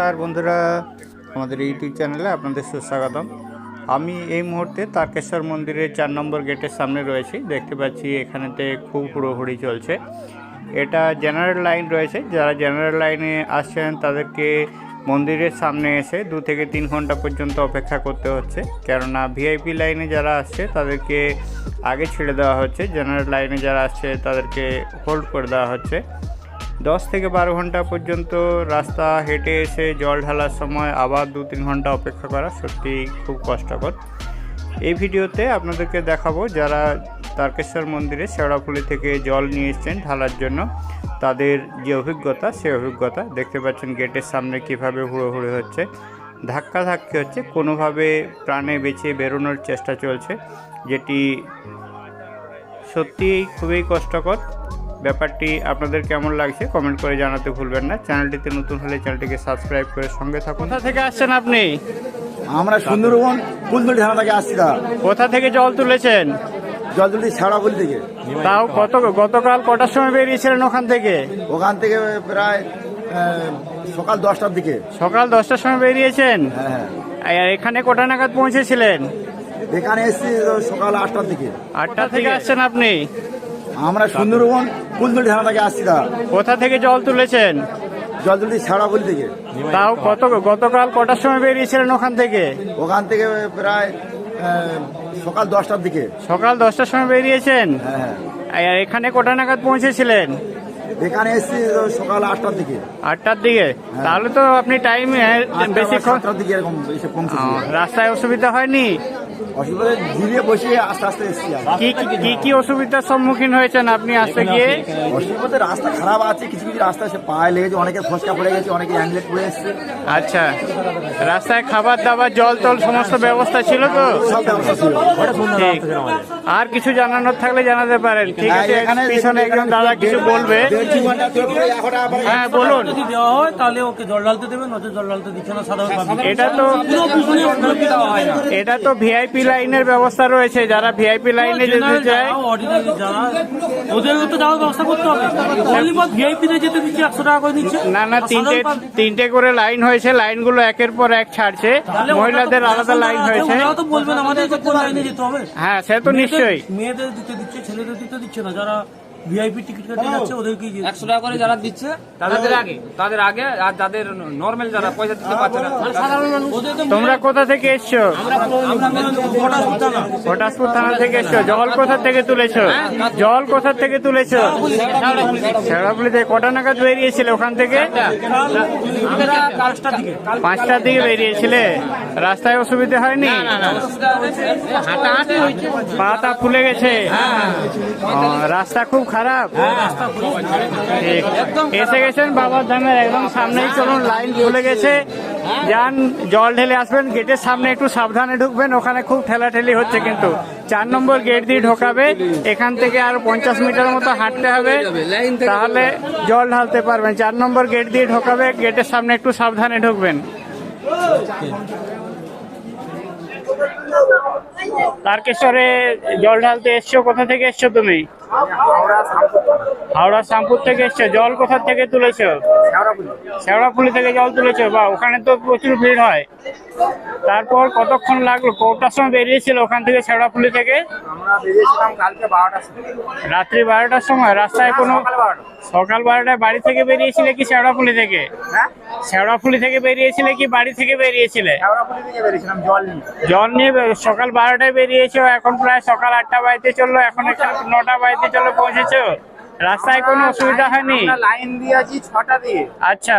নমস্কার বন্ধুরা, আমাদের ইউটিউব চ্যানেলে আপনাদের সুস্বাগতম। আমি এই মুহূর্তে তারকেশ্বর মন্দিরের চার নম্বর গেটের সামনে রয়েছি। দেখতে পাচ্ছি এখানেতে খুব হুড়োহুড়ি চলছে। এটা জেনারেল লাইন রয়েছে। যারা জেনারেল লাইনে আসছেন, তাদেরকে মন্দিরের সামনে এসে দু থেকে তিন ঘণ্টা পর্যন্ত অপেক্ষা করতে হচ্ছে। কেননা ভিআইপি লাইনে যারা আসছে, তাদেরকে আগে ছেড়ে দেওয়া হচ্ছে। জেনারেল লাইনে যারা আসছে, তাদেরকে হোল্ড করে দেওয়া হচ্ছে। দশ থেকে বারো ঘণ্টা পর্যন্ত রাস্তা হেঁটে এসে জল ঢালার সময় আবার দু তিন ঘণ্টা অপেক্ষা করা সত্যি খুব কষ্টকর। এই ভিডিওতে আপনাদেরকে দেখাবো যারা তারকেশ্বর মন্দিরে শেওড়াফুলি থেকে জল নিয়ে এসছেন ঢালার জন্য, তাদের যে অভিজ্ঞতা সে অভিজ্ঞতা দেখতে পাচ্ছেন গেটের সামনে কীভাবে হুড়োহুড়ি হচ্ছে। ধাক্কা ধাক্কি হচ্ছে, কোনোভাবে প্রাণে বেঁচে বেরোনোর চেষ্টা চলছে, যেটি সত্যিই খুবই কষ্টকর। ব্যাপারটি আপনাদের কেমন লাগছে কমেন্ট করে জানাতে ভুলবেন না। চ্যানেলটিতে নতুন হলে চ্যানেলটিকে সাবস্ক্রাইব করে সঙ্গে থাকুন। কোথা থেকে আসছেন আপনি? আমরা সুন্দরবন ফুলতলি থানা থেকে আসছি দা কোথা থেকে জল তুলেছেন? জলদুলি ছাড়াবুল থেকে। তাও কত গতকাল কটার সময় বেরিয়েছিলেন ওখান থেকে? ওখান থেকে প্রায় সকাল দশটার দিকে। সকাল দশটার সময় বেরিয়েছেন? হ্যাঁ হ্যাঁ। আর এখানে কটা নাগাদ পৌঁছেছিলেন? এখানে এসছি সকাল আটটার দিকে। আটটা থেকে আসছেন আপনি? আমরা সুন্দরবন ফুলতলি থানা থেকে আসছি কোথা থেকে জল তুলেছেন? জলদুলি ছাড়াবুল থেকে। তাও কত গতকাল কটার সময় বেরিয়েছিলেন ওখান থেকে? ওখান থেকে প্রায় সকাল দশটার দিকে। সকাল দশটার সময় বেরিয়েছেন? হ্যাঁ হ্যাঁ। এখানে কটা নাগাদ পৌঁছেছিলেন? এখানে এসছি সকাল আটটার দিকে। আটটার দিকে? তাহলে তো আপনি টাইম বেশি রাস্তায় অসুবিধা হয়নি? অসুবিধা ধীরে বসে আস্তে আস্তে এসছি কি কি- অসুবিধার সম্মুখীন হয়েছেন আপনি আসতে গিয়ে? অসুবিধা রাস্তা খারাপ আছে কিছু কিছু রাস্তা সে পায়ে লেগেছে অনেকে ফসকা পড়ে গেছে অনেকে অ্যাংলেট পড়ে এসছে। আচ্ছা রাস্তায় খাবার দাবার জল টল সমস্ত ব্যবস্থা ছিল তো? সব ব্যবস্থা ছিল। আর কিছু জানানোর থাকলে জানাতে পারেন। ঠিক আছে হ্যাঁ, এখানে পিছনে একজন দাদা কিছু বলবে। হ্যাঁ বলুন। যদি দেওয়া হয় তাহলে ওকে জল ঢালতে দেবে নয়তো জল ঢালতে দিচ্ছে না সাধারণ এটা তো পুরো পিছনে অন্যকে দেওয়া না। এটা তো ভিআইপি লাইনের ব্যবস্থা রয়েছে। যারা ভিআইপি লাইনে যেতে চায় অর্ডিনারি যারা ওদেরও তো যাওয়ার ব্যবস্থা করতে হবে। অনলি ফর ভিআইপি তে যেতে দিচ্ছে একশো টাকা করে দিচ্ছে। না না তিনটে তিনটে করে লাইন হয়েছে। লাইনগুলো একের পর এক ছাড়ছে। মহিলাদের আলাদা লাইন হয়েছে। তো বলবেন আমাদের কোন লাইনে যেতে হবে। হ্যাঁ সে তো নিশ্চয়ই মেয়েদের- দিতে দিচ্ছে ছেলেদের দিতে দিচ্ছে না যারা ভিআইপি টিকিট কেটে যাচ্ছে ওদেরকে একশো টাকা করে যারা দিচ্ছে তাদের আগে। তাদের আগে আর যাদের নর্মাল যারা পয়সা দিতে পারছে না। তোমরা কোথা থেকে এসছো? আমরা পটাশপুর থানা থেকে এসছো? জল কোথা থেকে তুলেছো? জল কোথা থেকে তুলেছো? কটা নাগাদ বেরিয়েছিলে ওখান থেকে? পাঁচটার দিকে। বেরিয়েছিলে? রাস্তায় অসুবিধা হয়নি? পা তা ফুলে গেছে? রাস্তা খুব খারাপ। ঠিক। এসে গেছেন বাবার ধামের একদম সামনেই চলুন লাইন খুলে গেছে। যান জল ঢেলে আসবেন গেটের সামনে একটু সাবধানে ঢুকবেন ওখানে খুব ঠেলাঠেলি হচ্ছে কিন্তু। চার নম্বর গেট দিয়ে ঢোকাবে এখান থেকে আর পঞ্চাশ মিটার মতো হাঁটতে হবে তাহলে জল ঢালতে পারবেন। চার নম্বর গেট দিয়ে ঢোকাবে গেটের সামনে একটু সাবধানে ঢুকবেন। তারকেশ্বরে জল ঢালতে এসছো কোথা থেকে এসছো তুমি? হাওড়া শ্যামপুর থেকে এসছো? জল কোথা থেকে তুলেছো? শেওড়াপুলি থেকে জল তুলেছো? বা ওখানে তো প্রচুর ভিড় হয়। তারপর কতক্ষণ লাগল? কটার সময় বেরিয়েছিল ওখান থেকে শেওড়াপুলি থেকে? রাত্রি বারোটার সময়? রাস্তায় কোনো সকাল বারোটায় বাড়ি থেকে বেরিয়েছিলে কি শেওড়াপুলি থেকে? শেওড়াপুলি থেকে বেরিয়েছিলে কি বাড়ি থেকে বেরিয়েছিলে? জল নিয়ে। সকাল বারোটায় বেরিয়েছো, এখন প্রায় সকাল আটটা বাড়িতে চলল, এখন এখানে নটা বাড়িতে চলো পৌঁছেছো? রাস্তায় কোনো অসুবিধা হয়নি? লাইন দিয়ে আছি ছটা দিয়ে। আচ্ছা।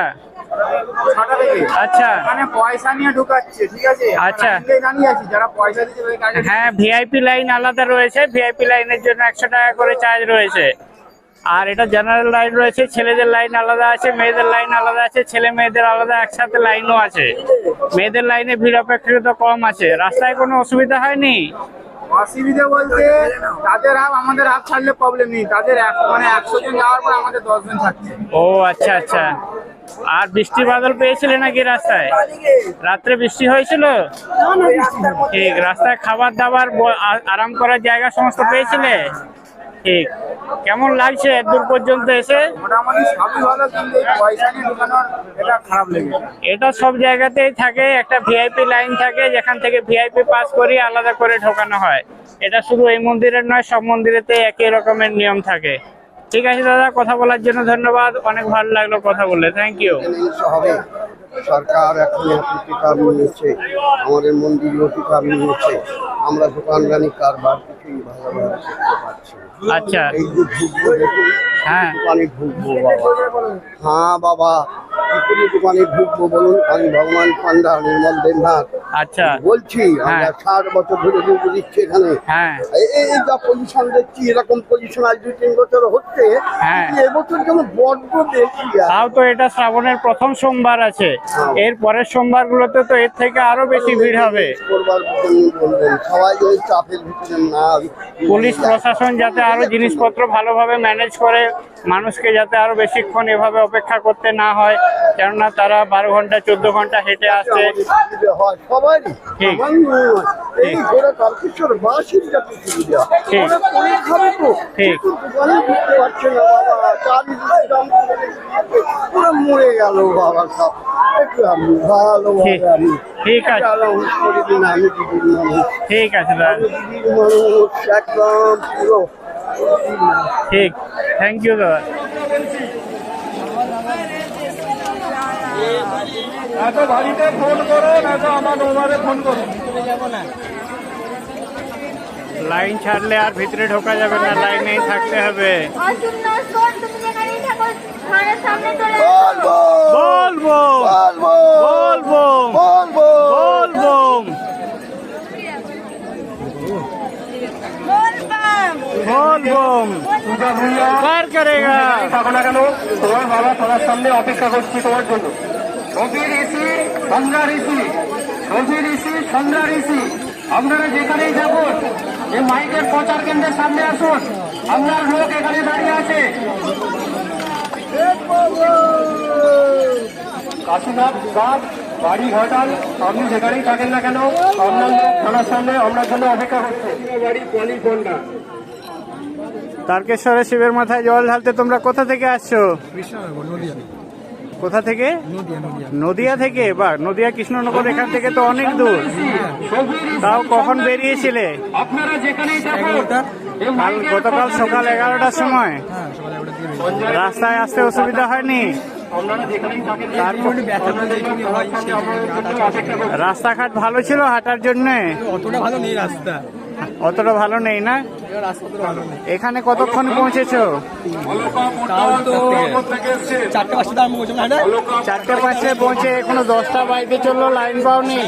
ছটা থেকে। আচ্ছা। ওখানে পয়সা নিয়ে ঢুকাচ্ছে ঠিক আছে? আচ্ছা। লাইন যারা পয়সা দিচ্ছে হ্যাঁ ভিআইপি লাইন আলাদা রয়েছে। ভিআইপি লাইনের জন্য একশো টাকা করে চার্জ রয়েছে। আর এটা জেনারেল লাইন রয়েছে ছেলেদের লাইন আলাদা আছে মেয়েদের লাইন আলাদা আছে ছেলে মেয়েদের আলাদা একসাথে লাইনও আছে। মেয়েদের লাইনে ভিড় অপেক্ষাকৃত কম আছে। রাস্তায় কোনো অসুবিধা হয়নি? অসুবিধা বলতে তাদের হাফ আমাদের হাফ ছাড়লে প্রবলেম নেই। তাদের এক- মানে একশো জন যাওয়ার পর আমাদের দশ জন থাকছে। ও আচ্ছা আচ্ছা। আর বৃষ্টি বাদল পেয়েছিলে নাকি রাস্তায়? রাত্রে বৃষ্টি হয়েছিল? ঠিক রাস্তায় খাবার দাবার আরাম করার জায়গা সমস্ত পেয়েছিলে? ঠিক। কেমন লাগছে দূর পর্যন্ত এসে? মোটামুটি সবই ভালো কিন্তু পয়সা নিয়ে ঢুকানোর এটা খারাপ লেগেছে। এটা সব জায়গাতেই থাকে একটা ভিআইপি লাইন থাকে যেখান থেকে ভিআইপি পাস করি আলাদা করে ঢোকানো হয়। এটা শুধু এই মন্দিরের নয় সব মন্দিরেতে একই রকমের নিয়ম থাকে। ঠিক আছে দাদা কথা বলার জন্য ধন্যবাদ। অনেক ভালো লাগল কথা বললে থ্যাংক ইউ সরকার এখন টিকা নিয়েছে আমাদের মন্দিরও কার নিয়েছে। আমরা দোকানদানি কারবার কিছুই ভালোভাবে করতে পারছি আচ্ছা। এই যে হ্যাঁ। বাবা। হ্যাঁ বাবা। কি দোকানে ঢুকবো বলুন আমি ভগবান পান্ডা নির্মল দেবনাথ আচ্ছা। বলছি আমরা হ্যাঁ। ষাট বছর ধরে দিচ্ছি এখানে। হ্যাঁ। এই- যা পজিশন দেখছি এরকম পজিশন আজ দুই তিন বছর হচ্ছে। হ্যাঁ। এবছর যেন বড্ড বেশি তাও তো এটা শ্রাবণের প্রথম সোমবার আছে। এর পরের সোমবারগুলোতে তো এর থেকে আরও বেশি ভিড় হবে। সবাই যদি চাপের ভিতরে না। পুলিশ প্রশাসন যাতে আরও জিনিসপত্র ভালোভাবে ম্যানেজ করে মানুষকে যাতে আরও বেশিক্ষণ এভাবে অপেক্ষা করতে না হয় কেননা তারা বারো ঘণ্টা চোদ্দ ঘণ্টা হেঁটে আসছে ঠিক। মরে গেল বাবা সব। আছে। ঠিক আছে ঠিক থ্যাংক ইউ দাদা বাড়িতে ফোন আমার ফোন লাইন ছাড়লে আর ভিতরে ঢোকা যাবে না লাইনেই থাকতে হবে। অসুখ নয় শোন তুমি যেখানেই থাকো ঘরের সামনে চলে এসো। বলব বলব বলব বলব বলব বলব বলবাম বলব কার করেগা থাকো না কেন? তোমার বাবা তোমার সামনে অপেক্ষা করছি তোমার জন্য। রবি ঋষি সন্ধ্যা ঋষি রবি ঋষি সন্ধ্যা ঋষি আপনারা যেখানেই থাকুন এই মাইকের প্রচার কেন্দ্রের সামনে আসুন, আপনার লোক এখানে দাঁড়িয়ে আছে। কাশীনাথ বাড়ি, ঘাটাল, আপনি যেখানেই থাকেন না কেন, আপনার লোক থানার সামনে, আপনার জন্য অপেক্ষা করছে। বাড়ি পলি তারকেশ্বরের শিবের মাথায় জল ঢালতে তোমরা কোথা থেকে আসছো? কোথা থেকে? নদিয়া থেকে? বা নদিয়া কৃষ্ণনগর এখান থেকে তো অনেক দূর। তাও কখন বেরিয়েছিলে? আপনারা যেখানেই থাকুন এই কাল গতকাল সকাল এগারোটার সময়? রাস্তায় আসতে অসুবিধা হয়নি? রাস্তাঘাট ভালো ছিল হাঁটার জন্য? অতটা ভালো নেই রাস্তা। অতটা ভালো নেই না? এখানে কতক্ষণ পৌঁছেছো? চারটে পাঁচটায় পৌঁছে এখনও দশটা বাইকে চলল, লাইন পাওনি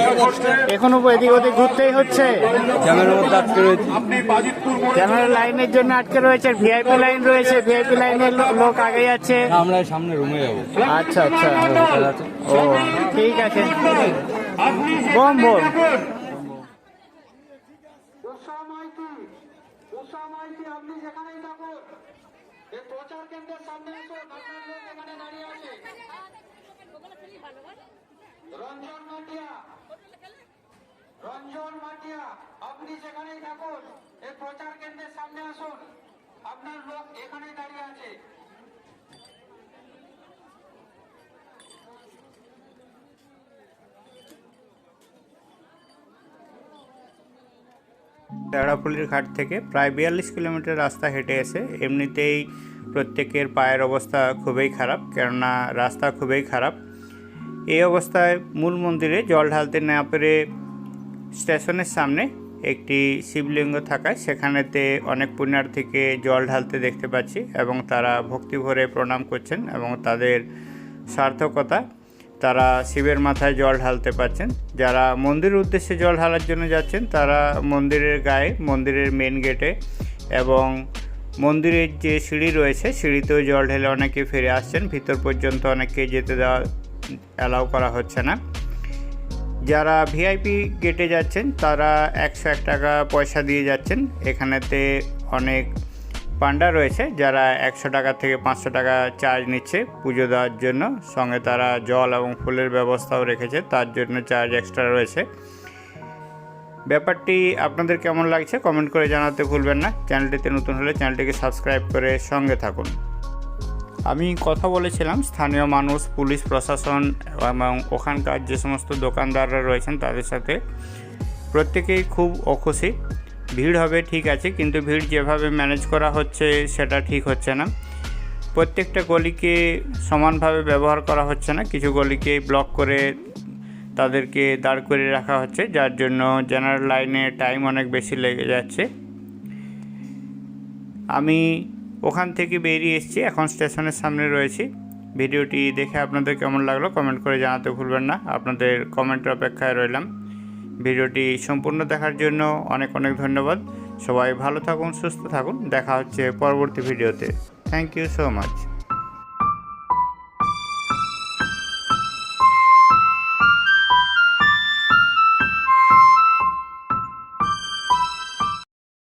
এখনও এদিক ওদিক ঘুরতেই হচ্ছে। ক্যামেরা লাইনের জন্য আটকে রয়েছে ভিআইপি লাইন রয়েছে ভিআইপি লাইনের লোক আগে যাচ্ছে। আমরা সামনে রুমে যাব আচ্ছা আচ্ছা। ও, ঠিক আছে। বম বল উষা মাইতি উষা মাইতি আপনি যেখানেই থাকুন এই প্রচার কেন্দ্রের সামনে এসে এখানে দাঁড়িয়ে আছে রঞ্জন মাটিয়া রঞ্জন মাটিয়া আপনি যেখানেই থাকুন এই প্রচার কেন্দ্রের সামনে আসুন আপনার লোক এখানেই দাঁড়িয়ে আছে তেওড়াপল্লির ঘাট থেকে প্রায় বিয়াল্লিশ কিলোমিটার রাস্তা হেঁটে এসে এমনিতেই প্রত্যেকের পায়ের অবস্থা খুবই খারাপ, কেননা রাস্তা খুবই খারাপ। এই অবস্থায় মূল মন্দিরে জল ঢালতে না পেরে স্টেশনের সামনে একটি শিবলিঙ্গ থাকায় সেখানেতে অনেক পুণ্যার্থীকে জল ঢালতে দেখতে পাচ্ছি এবং তারা ভক্তি ভরে প্রণাম করছেন এবং তাদের সার্থকতা তারা শিবের মাথায় জল ঢালতে পারছেন। যারা মন্দিরের উদ্দেশ্যে জল ঢালার জন্য যাচ্ছেন, তারা মন্দিরের গায়ে, মন্দিরের মেন গেটে এবং মন্দিরের যে সিঁড়ি রয়েছে, সিঁড়িতেও জল ঢেলে অনেকে ফিরে আসছেন। ভিতর পর্যন্ত অনেককে যেতে দেওয়া অ্যালাউ করা হচ্ছে না। যারা ভিআইপি গেটে যাচ্ছেন, তারা একশো এক টাকা পয়সা দিয়ে যাচ্ছেন। এখানেতে অনেক পান্ডা রয়েছে, যারা একশো টাকা থেকে পাঁচশো টাকা চার্জ নিচ্ছে পুজো দেওয়ার জন্য। সঙ্গে তারা জল এবং ফুলের ব্যবস্থাও রেখেছে, তার জন্য চার্জ এক্সট্রা রয়েছে। ব্যাপারটি আপনাদের কেমন লাগছে কমেন্ট করে জানাতে ভুলবেন না। চ্যানেলটিতে নতুন হলে চ্যানেলটিকে সাবস্ক্রাইব করে সঙ্গে থাকুন। আমি কথা বলেছিলাম, স্থানীয় মানুষ, পুলিশ, প্রশাসন এবং ওখানকার যে সমস্ত দোকানদাররা রয়েছেন তাদের সাথে। প্রত্যেকেই খুব অখুশি। ভিড় হবে, ঠিক আছে, কিন্তু ভিড় যেভাবে ম্যানেজ করা হচ্ছে, সেটা ঠিক হচ্ছে না। প্রত্যেকটা গলিকে সমানভাবে ব্যবহার করা হচ্ছে না। কিছু গলিকে ব্লক করে তাদেরকে দাঁড় করে রাখা হচ্ছে, যার জন্য জেনারেল লাইনে টাইম অনেক বেশি লেগে যাচ্ছে। আমি ওখান থেকে বেরিয়ে এসেছি, এখন স্টেশনের সামনে রয়েছি। ভিডিওটি দেখে আপনাদের কেমন লাগল কমেন্ট করে জানাতে ভুলবেন না। আপনাদের কমেন্টের অপেক্ষায় রইলাম। ভিডিওটি সম্পূর্ণ দেখার জন্য অনেক অনেক ধন্যবাদ। সবাই ভালো থাকুন, সুস্থ থাকুন। দেখা হচ্ছে পরবর্তী ভিডিওতে। Thank you so much